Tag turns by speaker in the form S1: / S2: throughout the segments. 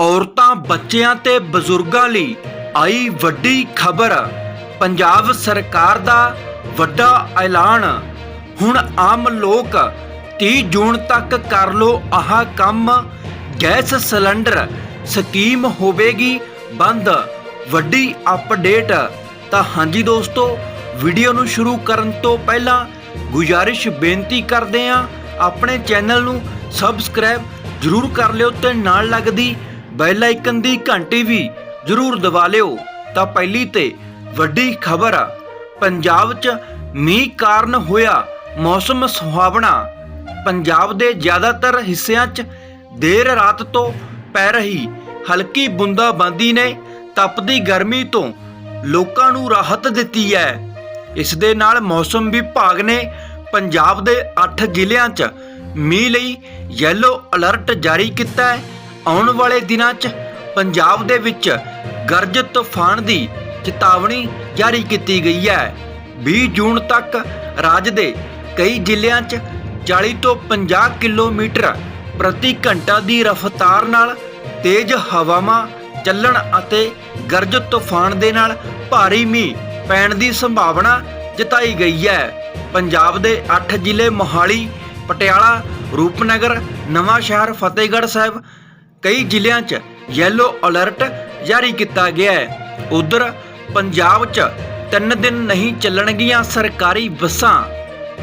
S1: ਔਰਤਾਂ, ਬੱਚਿਆਂ ਤੇ ਬਜ਼ੁਰਗਾਂ ਲਈ ਆਈ ਵੱਡੀ ਖਬਰ। ਪੰਜਾਬ ਸਰਕਾਰ ਦਾ ਵੱਡਾ ਐਲਾਨ। ਹੁਣ ਆਮ ਲੋਕ 30 ਜੂਨ ਤੱਕ ਕਰ ਲੋ ਆਹ ਕੰਮ। ਗੈਸ ਸਿਲੰਡਰ ਸਕੀਮ ਹੋਵੇਗੀ ਬੰਦ। ਵੱਡੀ ਅਪਡੇਟ। ਤਾਂ ਹਾਂਜੀ ਦੋਸਤੋ, ਵੀਡੀਓ ਨੂੰ ਸ਼ੁਰੂ ਕਰਨ ਤੋਂ ਪਹਿਲਾਂ ਗੁਜ਼ਾਰਿਸ਼ ਬੇਨਤੀ ਕਰਦੇ ਹਾਂ, ਆਪਣੇ ਚੈਨਲ ਨੂੰ ਸਬਸਕ੍ਰਾਈਬ ਜਰੂਰ ਕਰ ਲਿਓ ਤੇ ਨਾਲ ਲੱਗਦੀ ਬੈਲ ਆਈਕਨ ਦੀ ਘੰਟੀ ਵੀ ਜਰੂਰ ਦਬਾ ਲਿਓ। ਤਾਂ ਪਹਿਲੀ ਤੇ ਵੱਡੀ ਖਬਰ ਪੰਜਾਬ 'ਚ ਮੀਂਹ ਕਾਰਨ ਹੋਇਆ ਮੌਸਮ ਸੁਹਾਵਣਾ। ਪੰਜਾਬ ਦੇ ਜ਼ਿਆਦਾਤਰ ਹਿੱਸਿਆਂ 'ਚ ਦੇਰ ਰਾਤ ਤੋਂ ਪੈ ਰਹੀ ਹਲਕੀ ਬੂੰਦਾਬਾਂਦੀ ਨੇ ਤਪਦੀ ਗਰਮੀ ਤੋਂ ਲੋਕਾਂ ਨੂੰ ਰਾਹਤ ਦਿੱਤੀ ਹੈ। ਇਸ ਦੇ ਨਾਲ ਮੌਸਮ ਵਿਭਾਗ ਨੇ ਪੰਜਾਬ ਦੇ 8 ਜ਼ਿਲ੍ਹਿਆਂ 'ਚ ਮੀਂਹ ਲਈ ਯੈਲੋ ਅਲਰਟ ਜਾਰੀ ਕੀਤਾ ਹੈ। ਆਉਣ ਵਾਲੇ ਦਿਨਾਂ 'ਚ ਪੰਜਾਬ ਦੇ ਵਿੱਚ ਗਰਜ ਤੂਫਾਨ ਦੀ ਚੇਤਾਵਨੀ ਜਾਰੀ ਕੀਤੀ ਗਈ ਹੈ। 20 ਜੂਨ ਤੱਕ ਰਾਜ ਦੇ ਕਈ ਜ਼ਿਲ੍ਹਿਆਂ 'ਚ 40 ਤੋਂ 50 ਕਿਲੋਮੀਟਰ ਪ੍ਰਤੀ ਘੰਟਾ ਦੀ ਰਫ਼ਤਾਰ ਨਾਲ ਤੇਜ਼ ਹਵਾਵਾਂ ਚੱਲਣ ਅਤੇ ਗਰਜ ਤੂਫਾਨ ਦੇ ਨਾਲ ਭਾਰੀ ਮੀਂਹ ਪੈਣ ਦੀ ਸੰਭਾਵਨਾ ਜਤਾਈ ਗਈ ਹੈ। ਪੰਜਾਬ ਦੇ 8 ਜ਼ਿਲ੍ਹੇ ਮੋਹਾਲੀ, ਪਟਿਆਲਾ, ਰੂਪਨਗਰ ਨਵਾਂ ਸ਼ਹਿਰ ਫਤਿਹਗੜ੍ਹ ਸਾਹਿਬ ਕਈ ਜ਼ਿਲ੍ਹਿਆਂ 'ਚ ਯੈਲੋ ਅਲਰਟ ਜਾਰੀ ਕੀਤਾ ਗਿਆ ਹੈ। ਉਧਰ ਪੰਜਾਬ 'ਚ ਤਿੰਨ ਦਿਨ ਨਹੀਂ ਚੱਲਣਗੀਆਂ ਸਰਕਾਰੀ ਬੱਸਾਂ।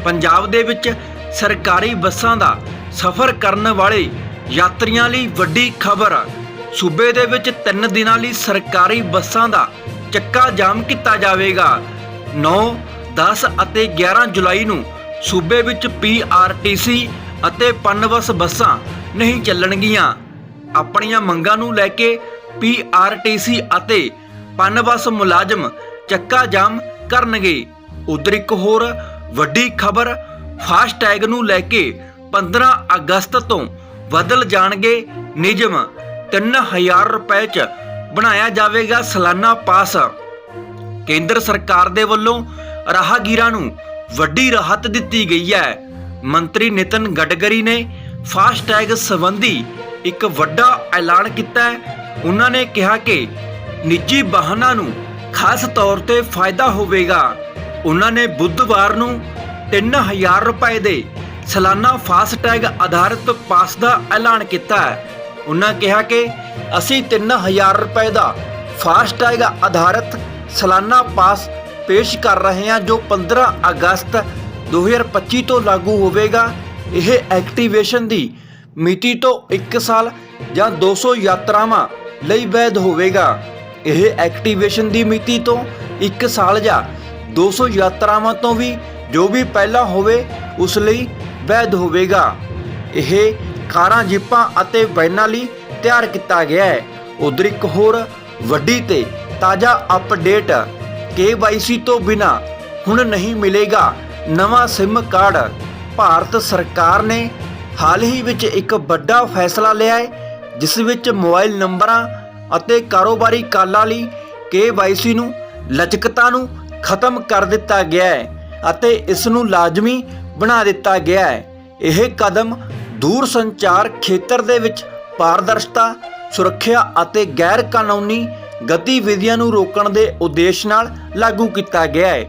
S1: ਪੰਜਾਬ ਦੇ ਵਿੱਚ ਸਰਕਾਰੀ ਬੱਸਾਂ ਦਾ ਸਫ਼ਰ ਕਰਨ ਵਾਲੇ ਯਾਤਰੀਆਂ ਲਈ ਵੱਡੀ ਖਬਰ। ਸੂਬੇ ਦੇ ਵਿੱਚ ਤਿੰਨ ਦਿਨਾਂ ਲਈ ਸਰਕਾਰੀ ਬੱਸਾਂ ਦਾ ਚੱਕਾ ਜਾਮ ਕੀਤਾ ਜਾਵੇਗਾ। 9 10 ਅਤੇ 11 ਜੁਲਾਈ ਨੂੰ ਸੂਬੇ ਵਿੱਚ ਪੀਆਰਟੀਸੀ ਅਤੇ ਪਨਬਸ ਬੱਸਾਂ ਨਹੀਂ ਚੱਲਣਗੀਆਂ। ਆਪਣੀਆਂ ਮੰਗਾਂ ਨੂੰ ਲੈ ਕੇ ਪੀਆਰਟੀਸੀ ਅਤੇ ਪਨਬਸ ਮੁਲਾਜ਼ਮ ਚੱਕਾ ਜਾਮ ਕਰਨਗੇ। ਉਧਰ ਇੱਕ ਹੋਰ ਵੱਡੀ ਖਬਰ, ਫਾਸਟੈਗ ਨੂੰ ਲੈ ਕੇ 15 ਅਗਸਤ ਤੋਂ ਬਦਲ ਜਾਣਗੇ ਨਿਯਮ। 3000 ਰੁਪਏ ਚ ਬਣਾਇਆ ਜਾਵੇਗਾ ਸਾਲਾਨਾ ਪਾਸ। ਕੇਂਦਰ ਸਰਕਾਰ ਦੇ ਵੱਲੋਂ ਰਾਹਗੀਰਾਂ ਨੂੰ ਵੱਡੀ ਰਾਹਤ ਦਿੱਤੀ ਗਈ ਹੈ। ਮੰਤਰੀ ਨਿਤਨ ਗਡਕਰੀ ਨੇ ਫਾਸਟੈਗ ਸੰਬੰਧੀ ਇੱਕ ਵੱਡਾ ਐਲਾਨ ਕੀਤਾ ਹੈ। ਉਹਨਾਂ ਨੇ ਕਿਹਾ ਕਿ ਨਿੱਜੀ ਵਾਹਨਾਂ ਨੂੰ ਖਾਸ ਤੌਰ ਤੇ ਫਾਇਦਾ ਹੋਵੇਗਾ। ਉਹਨਾਂ ਨੇ ਬੁੱਧਵਾਰ ਨੂੰ 3000 ਰੁਪਏ ਦੇ ਸਾਲਾਨਾ ਫਾਸਟੈਗ ਆਧਾਰਿਤ ਪਾਸ ਦਾ ਐਲਾਨ ਕੀਤਾ ਹੈ। ਉਹਨਾਂ ਕਿਹਾ ਕਿ ਅਸੀਂ 3000 ਰੁਪਏ ਦਾ ਫਾਸਟੈਗ ਆਧਾਰਿਤ ਸਾਲਾਨਾ ਪਾਸ ਪੇਸ਼ ਕਰ ਰਹੇ ਹਾਂ, ਜੋ 15 ਅਗਸਤ 2025 ਤੋਂ ਲਾਗੂ ਹੋਵੇਗਾ। ਇਹ ਐਕਟੀਵੇਸ਼ਨ ਦੀ ਮਿਤੀ ਤੋਂ 1 ਸਾਲ ਜਾਂ 200 ਯਾਤਰਾਵਾਂ ਲਈ ਵੈਧ ਹੋਵੇਗਾ। ਇਹ ਐਕਟੀਵੇਸ਼ਨ ਦੀ ਮਿਤੀ ਤੋਂ 1 ਸਾਲ ਜਾਂ 200 ਯਾਤਰਾਵਾਂ ਤੋਂ ਵੀ ਜੋ ਵੀ ਪਹਿਲਾਂ ਹੋਵੇ, ਉਸ ਲਈ ਵੈਧ ਹੋਵੇਗਾ। ਇਹ ਕਾਰਾਂ, ਜਿੱਪਾਂ ਅਤੇ ਵੈਨਾਂ ਲਈ ਤਿਆਰ ਕੀਤਾ ਗਿਆ ਹੈ। ਉਧਰ ਇੱਕ ਹੋਰ ਵੱਡੀ ਤੇ ਤਾਜ਼ਾ ਅਪਡੇਟ KYC ਤੋਂ ਬਿਨਾ ਹੁਣ ਨਹੀਂ ਮਿਲੇਗਾ ਨਵਾਂ SIM ਕਾਰਡ। ਭਾਰਤ ਸਰਕਾਰ ਨੇ ਹਾਲ ਹੀ ਵਿੱਚ ਇੱਕ ਵੱਡਾ ਫੈਸਲਾ ਲਿਆ ਹੈ, ਜਿਸ ਵਿੱਚ ਮੋਬਾਈਲ ਨੰਬਰਾਂ ਅਤੇ ਕਾਰੋਬਾਰੀ ਕਾਲਾਂ ਲਈ KYC ਨੂੰ, ਲਚਕਤਾ ਨੂੰ ਖਤਮ ਕਰ ਦਿੱਤਾ ਗਿਆ ਹੈ ਅਤੇ ਇਸ ਨੂੰ ਲਾਜ਼ਮੀ ਬਣਾ ਦਿੱਤਾ ਗਿਆ ਹੈ। ਇਹ ਕਦਮ ਦੂਰ ਸੰਚਾਰ ਖੇਤਰ ਦੇ ਵਿੱਚ ਪਾਰਦਰਸ਼ਤਾ, ਸੁਰੱਖਿਆ ਅਤੇ ਗੈਰ ਕਾਨੂੰਨੀ ਗਤੀਵਿਧੀਆਂ ਨੂੰ ਰੋਕਣ ਦੇ ਉਦੇਸ਼ ਨਾਲ ਲਾਗੂ ਕੀਤਾ ਗਿਆ ਹੈ।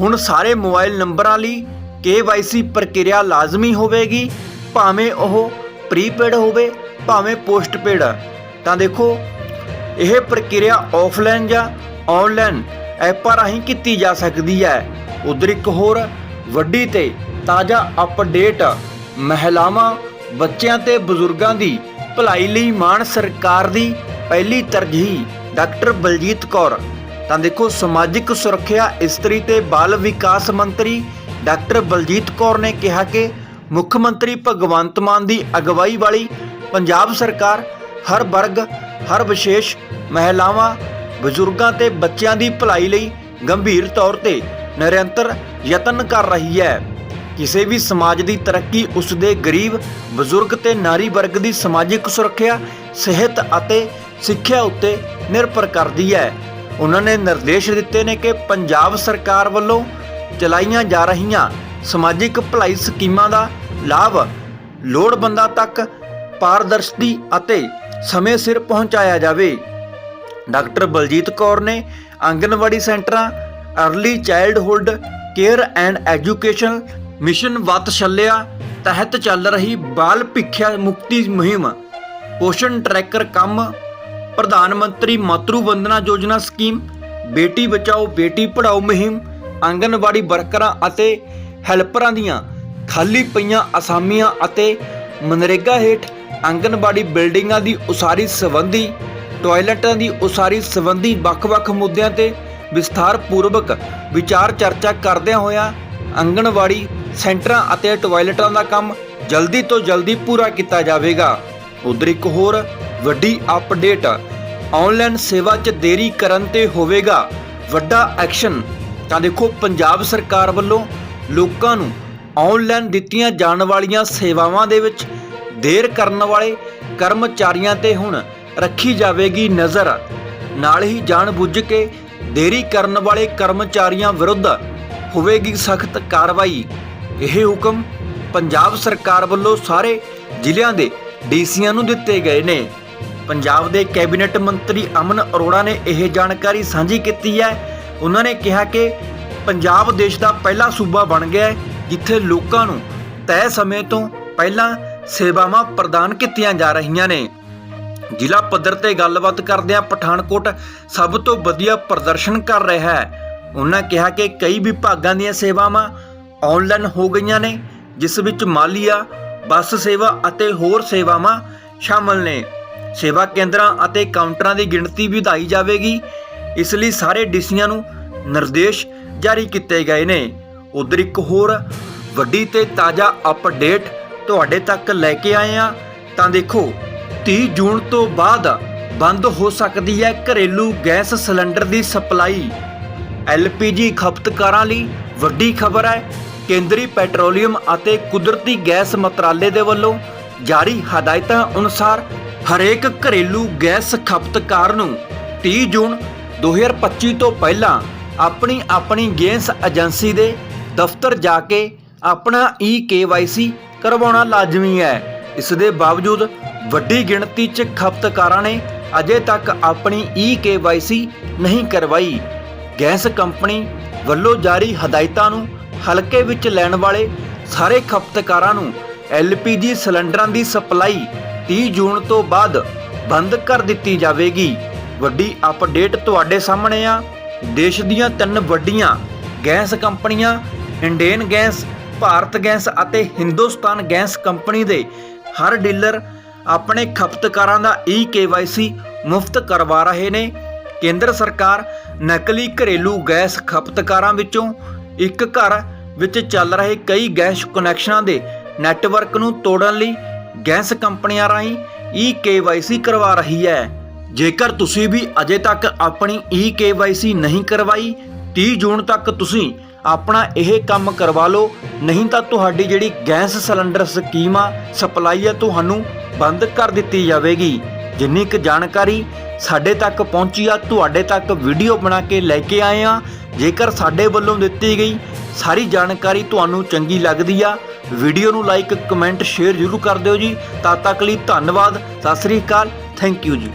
S1: ਹੁਣ ਸਾਰੇ ਮੋਬਾਈਲ ਨੰਬਰਾਂ ਲਈ KYC ਪ੍ਰਕਿਰਿਆ ਲਾਜ਼ਮੀ ਹੋਵੇਗੀ ਭਾਵੇਂ ਉਹ ਪ੍ਰੀਪੇਡ ਹੋਵੇ, ਭਾਵੇਂ ਪੋਸਟਪੇਡ, ਤਾਂ ਦੇਖੋ, ਇਹ ਪ੍ਰਕਿਰਿਆ ਆਫਲਾਈਨ ਜਾਂ ਆਨਲਾਈਨ ਐਪਾਂ ਰਾਹੀਂ ਕੀਤੀ ਜਾ ਸਕਦੀ ਹੈ। ਉਧਰ ਇੱਕ ਹੋਰ ਵੱਡੀ ਤੇ ਤਾਜ਼ਾ ਅਪਡੇਟ, ਮਹਿਲਾਵਾਂ, ਬੱਚਿਆਂ ਤੇ ਬਜ਼ੁਰਗਾਂ ਦੀ ਭਲਾਈ ਲਈ ਮਾਨ ਸਰਕਾਰ ਦੀ ਪਹਿਲੀ ਤਰਜੀਹ, ਡਾਕਟਰ ਬਲਜੀਤ ਕੌਰ। ਤਾਂ ਦੇਖੋ, ਸਮਾਜਿਕ ਸੁਰੱਖਿਆ ਇਸਤਰੀ ਤੇ ਬਾਲ ਵਿਕਾਸ ਮੰਤਰੀ ਡਾਕਟਰ ਬਲਜੀਤ ਕੌਰ ਨੇ ਕਿਹਾ ਕਿ ਮੁੱਖ ਮੰਤਰੀ ਭਗਵੰਤ ਮਾਨ ਦੀ ਅਗਵਾਈ ਵਾਲੀ ਪੰਜਾਬ ਸਰਕਾਰ, ਹਰ ਵਰਗ, ਹਰ ਵਿਸ਼ੇਸ਼ ਮਹਿਲਾਵਾਂ, ਬਜ਼ੁਰਗਾਂ ਤੇ ਬੱਚਿਆਂ ਦੀ ਭਲਾਈ ਲਈ ਗੰਭੀਰ ਤੌਰ ਤੇ ਨਿਰੰਤਰ ਯਤਨ ਕਰ ਰਹੀ ਹੈ। ਕਿਸੇ ਵੀ ਸਮਾਜ ਦੀ ਤਰੱਕੀ ਉਸ ਦੇ ਗਰੀਬ, ਬਜ਼ੁਰਗ ਤੇ ਨਾਰੀ ਵਰਗ ਦੀ ਸਮਾਜਿਕ ਸੁਰੱਖਿਆ, ਸਿਹਤ ਅਤੇ ਸਿੱਖਿਆ ਉੱਤੇ ਨਿਰਭਰ ਕਰਦੀ ਹੈ। ਉਹਨਾਂ ਨੇ ਨਿਰਦੇਸ਼ ਦਿੱਤੇ ਨੇ ਕਿ ਪੰਜਾਬ ਸਰਕਾਰ ਵੱਲੋਂ ਚਲਾਈਆਂ ਜਾ ਰਹੀਆਂ ਸਮਾਜਿਕ ਭਲਾਈ ਸਕੀਮਾਂ ਦਾ ਲਾਭ ਲੋੜਵੰਦਾਂ ਤੱਕ ਪਾਰਦਰਸ਼ਤੀ ਅਤੇ ਸਮੇਂ ਸਿਰ ਪਹੁੰਚਾਇਆ ਜਾਵੇ। ਡਾਕਟਰ ਬਲਜੀਤ ਕੌਰ ਨੇ ਆਂਗਨਵਾੜੀ ਸੈਂਟਰਾਂ, early childhood care and education mission Vatsalya ਤਹਿਤ ਚੱਲ ਰਹੀ ਬਾਲ ਭਿੱਖਿਆ ਮੁਕਤੀ ਮੁਹਿੰਮ, ਪੋਸ਼ਣ ਟਰੈਕਰ ਕੰਮ, ਪ੍ਰਧਾਨ ਮੰਤਰੀ ਮਾਤਰੂ ਵੰਦਨਾ ਯੋਜਨਾ ਸਕੀਮ, ਬੇਟੀ ਬਚਾਓ, ਬੇਟੀ ਪੜਾਓ ਮੁਹਿੰਮ, ਆਂਗਨਵਾੜੀ ਵਰਕਰਾਂ ਅਤੇ ਹੈਲਪਰਾਂ ਦੀਆਂ ਖਾਲੀ ਪਈਆਂ ਅਸਾਮੀਆਂ ਅਤੇ ਮਨਰੇਗਾ ਹੇਠ ਆਂਗਨਵਾੜੀ ਬਿਲਡਿੰਗਾਂ ਦੀ ਉਸਾਰੀ ਸੰਬੰਧੀ, ਟਾਇਲਟਾਂ ਦੀ ਉਸਾਰੀ ਸੰਬੰਧੀ ਵੱਖ-ਵੱਖ ਮੁੱਦਿਆਂ ਤੇ ਵਿਸਥਾਰ ਪੂਰਵਕ ਵਿਚਾਰ ਚਰਚਾ ਕਰਦਿਆਂ ਹੋਇਆਂ ਆਂਗਨਵਾੜੀ ਸੈਂਟਰਾਂ ਅਤੇ ਟਾਇਲਟਾਂ ਦਾ ਕੰਮ ਜਲਦੀ ਤੋਂ ਜਲਦੀ ਪੂਰਾ ਕੀਤਾ ਜਾਵੇਗਾ। ਉਧਰ ਇੱਕ ਹੋਰ ਵੱਡੀ ਅਪਡੇਟ, ਆਨਲਾਈਨ ਸੇਵਾ 'ਚ ਦੇਰੀ ਕਰਨ ਤੇ ਹੋਵੇਗਾ ਵੱਡਾ ਐਕਸ਼ਨ। ਤਾਂ ਦੇਖੋ, ਪੰਜਾਬ ਸਰਕਾਰ ਵੱਲੋਂ ਲੋਕਾਂ ਨੂੰ ਆਨਲਾਈਨ ਦਿੱਤੀਆਂ ਜਾਣ ਵਾਲੀਆਂ ਸੇਵਾਵਾਂ ਦੇ ਵਿੱਚ ਦੇਰ ਕਰਨ ਵਾਲੇ ਕਰਮਚਾਰੀਆਂ ਤੇ ਹੁਣ ਰੱਖੀ ਜਾਵੇਗੀ ਨਜ਼ਰ। ਨਾਲ ਹੀ ਜਾਣਬੁੱਝ ਕੇ ਦੇਰੀ ਕਰਨ ਵਾਲੇ ਕਰਮਚਾਰੀਆਂ ਵਿਰੁੱਧ ਹੋਵੇਗੀ ਸਖਤ ਕਾਰਵਾਈ। ਇਹ ਹੁਕਮ ਪੰਜਾਬ ਸਰਕਾਰ ਵੱਲੋਂ ਸਾਰੇ ਜ਼ਿਲ੍ਹਿਆਂ ਦੇ ਡੀਸੀਆਂ ਨੂੰ ਦਿੱਤੇ ਗਏ ਨੇ। ਪੰਜਾਬ ਦੇ ਕੈਬਨਿਟ ਮੰਤਰੀ ਅਮਨ ਅਰੋੜਾ ਨੇ ਇਹ ਜਾਣਕਾਰੀ ਸਾਂਝੀ ਕੀਤੀ ਹੈ। ਉਹਨਾਂ ਨੇ ਕਿਹਾ ਕਿ ਪੰਜਾਬ ਦੇਸ਼ ਦਾ ਪਹਿਲਾ ਸੂਬਾ ਬਣ ਗਿਆ ਹੈ, ਜਿੱਥੇ ਲੋਕਾਂ ਨੂੰ ਤੈਅ ਸਮੇਂ ਤੋਂ ਪਹਿਲਾਂ ਸੇਵਾਵਾਂ ਪ੍ਰਦਾਨ ਕੀਤੀਆਂ ਜਾ ਰਹੀਆਂ ਨੇ। ਜ਼ਿਲ੍ਹਾ ਪੱਧਰ ਤੇ ਗੱਲਬਾਤ ਕਰਦਿਆਂ ਪਠਾਨਕੋਟ ਸਭ ਤੋਂ ਵਧੀਆ ਪ੍ਰਦਰਸ਼ਨ ਕਰ ਰਿਹਾ ਹੈ। ਉਹਨਾਂ ਕਿਹਾ ਕਿ ਕਈ ਵਿਭਾਗਾਂ ਦੀਆਂ ਸੇਵਾਵਾਂ ਆਨਲਾਈਨ ਹੋ ਗਈਆਂ ਨੇ, ਜਿਸ ਵਿੱਚ ਮਾਲੀਆ, ਬੱਸ ਸੇਵਾ ਅਤੇ ਹੋਰ ਸੇਵਾਵਾਂ ਸ਼ਾਮਲ ਨੇ। ਸੇਵਾ ਕੇਂਦਰਾਂ ਅਤੇ ਕਾਊਂਟਰਾਂ ਦੀ ਗਿਣਤੀ ਵਧਾਈ ਜਾਵੇਗੀ। ਇਸ ਲਈ ਸਾਰੇ ਡੀਸੀਆਂ ਨੂੰ ਨਿਰਦੇਸ਼ ਜਾਰੀ ਕੀਤੇ ਗਏ ਨੇ। ਉਧਰ ਇੱਕ ਹੋਰ ਵੱਡੀ ਤੇ ਤਾਜ਼ਾ ਅਪਡੇਟ ਤੁਹਾਡੇ ਤੱਕ ਲੈ ਕੇ ਆਏ ਆ ਤਾਂ ਦੇਖੋ 30 ਜੂਨ ਤੋਂ ਬਾਅਦ ਬੰਦ ਹੋ ਸਕਦੀ ਹੈ ਘਰੇਲੂ ਗੈਸ ਸਿਲੰਡਰ ਦੀ ਸਪਲਾਈ। ਐਲਪੀਜੀ ਖਪਤਕਾਰਾਂ ਲਈ ਵੱਡੀ ਖਬਰ ਹੈ। ਕੇਂਦਰੀ ਪੈਟਰੋਲੀਅਮ ਅਤੇ ਕੁਦਰਤੀ ਗੈਸ ਮੰਤਰਾਲੇ ਦੇ ਵੱਲੋਂ ਜਾਰੀ ਹਦਾਇਤਾਂ ਅਨੁਸਾਰ ਹਰੇਕ ਘਰੇਲੂ ਗੈਸ ਖਪਤਕਾਰ ਨੂੰ 30 ਜੂਨ 2025 ਤੋਂ ਪਹਿਲਾਂ ਆਪਣੀ ਆਪਣੀ ਗੈਸ ਏਜੰਸੀ ਦੇ ਦਫ਼ਤਰ ਜਾ ਕੇ ਆਪਣਾ ਈ ਕਰਵਾਉਣਾ ਲਾਜ਼ਮੀ ਹੈ। ਇਸ ਦੇ ਬਾਵਜੂਦ ਵੱਡੀ ਗਿਣਤੀ 'ਚ ਖਪਤਕਾਰਾਂ ਨੇ ਅਜੇ ਤੱਕ ਆਪਣੀ ਈ ਨਹੀਂ ਕਰਵਾਈ। ਗੈਸ ਕੰਪਨੀ ਵੱਲੋਂ ਜਾਰੀ ਹਦਾਇਤਾਂ ਨੂੰ ਹਲਕੇ ਵਿੱਚ ਲੈਣ ਵਾਲੇ ਸਾਰੇ ਖਪਤਕਾਰਾਂ ਨੂੰ ਐਲਪੀਜੀ ਸਿਲੰਡਰਾਂ ਦੀ ਸਪਲਾਈ 30 ਜੂਨ ਤੋਂ ਬਾਅਦ ਬੰਦ ਕਰ ਦਿੱਤੀ ਜਾਵੇਗੀ। ਵੱਡੀ ਅਪਡੇਟ ਤੁਹਾਡੇ ਸਾਹਮਣੇ ਆ। ਦੇਸ਼ ਦੀਆਂ ਤਿੰਨ ਵੱਡੀਆਂ ਗੈਸ ਕੰਪਨੀਆਂ ਇੰਡੀਅਨ ਗੈਸ, ਭਾਰਤ ਗੈਸ ਅਤੇ ਹਿੰਦੁਸਤਾਨ ਗੈਸ ਕੰਪਨੀ ਦੇ ਹਰ ਡੀਲਰ ਆਪਣੇ ਖਪਤਕਾਰਾਂ ਦਾ ਈ ਮੁਫਤ ਕਰਵਾ ਰਹੇ ਨੇ। ਕੇਂਦਰ ਸਰਕਾਰ ਨਕਲੀ ਘਰੇਲੂ ਗੈਸ ਖਪਤਕਾਰਾਂ ਵਿੱਚੋਂ ਇੱਕ ਘਰ ਵਿੱਚ ਚੱਲ ਰਹੇ ਕਈ ਗੈਸ ਕਨੈਕਸ਼ਨਾਂ ਦੇ ਨੈਟਵਰਕ ਨੂੰ ਤੋੜਨ ਲਈ ਗੈਸ ਕੰਪਨੀਆਂ ਰਾਹੀਂ ਈ ਕਰਵਾ ਰਹੀ ਹੈ। ਜੇਕਰ ਤੁਸੀਂ ਵੀ ਅਜੇ ਤੱਕ ਆਪਣੀ ਈ ਨਹੀਂ ਕਰਵਾਈ 30 ਜੂਨ ਤੱਕ ਤੁਸੀਂ ਆਪਣਾ ਇਹ ਕੰਮ ਕਰਵਾ ਲਓ, ਨਹੀਂ ਤਾਂ ਤੁਹਾਡੀ ਜਿਹੜੀ ਗੈਸ ਸਿਲੰਡਰ ਸਕੀਮ ਆ, ਸਪਲਾਈ ਆ, ਤੁਹਾਨੂੰ ਬੰਦ ਕਰ ਦਿੱਤੀ ਜਾਵੇਗੀ। ਜਿੰਨੀ ਕੁ ਜਾਣਕਾਰੀ ਸਾਡੇ ਤੱਕ ਪਹੁੰਚੀ ਆ, ਤੁਹਾਡੇ ਤੱਕ ਵੀਡੀਓ ਬਣਾ ਕੇ ਲੈ ਕੇ ਆਏ ਆ। ਜੇਕਰ ਸਾਡੇ ਵੱਲੋਂ ਦਿੱਤੀ ਗਈ ਸਾਰੀ ਜਾਣਕਾਰੀ ਤੁਹਾਨੂੰ ਚੰਗੀ ਲੱਗਦੀ ਆ, ਵੀਡੀਓ ਨੂੰ ਲਾਈਕ, ਕਮੈਂਟ, ਸ਼ੇਅਰ ਜ਼ਰੂਰ ਕਰ ਦਿਓ ਜੀ। ਤਦ ਤੱਕ ਲਈ ਧੰਨਵਾਦ। ਸਤਿ ਸ੍ਰੀ ਅਕਾਲ। ਥੈਂਕ ਯੂ ਜੀ।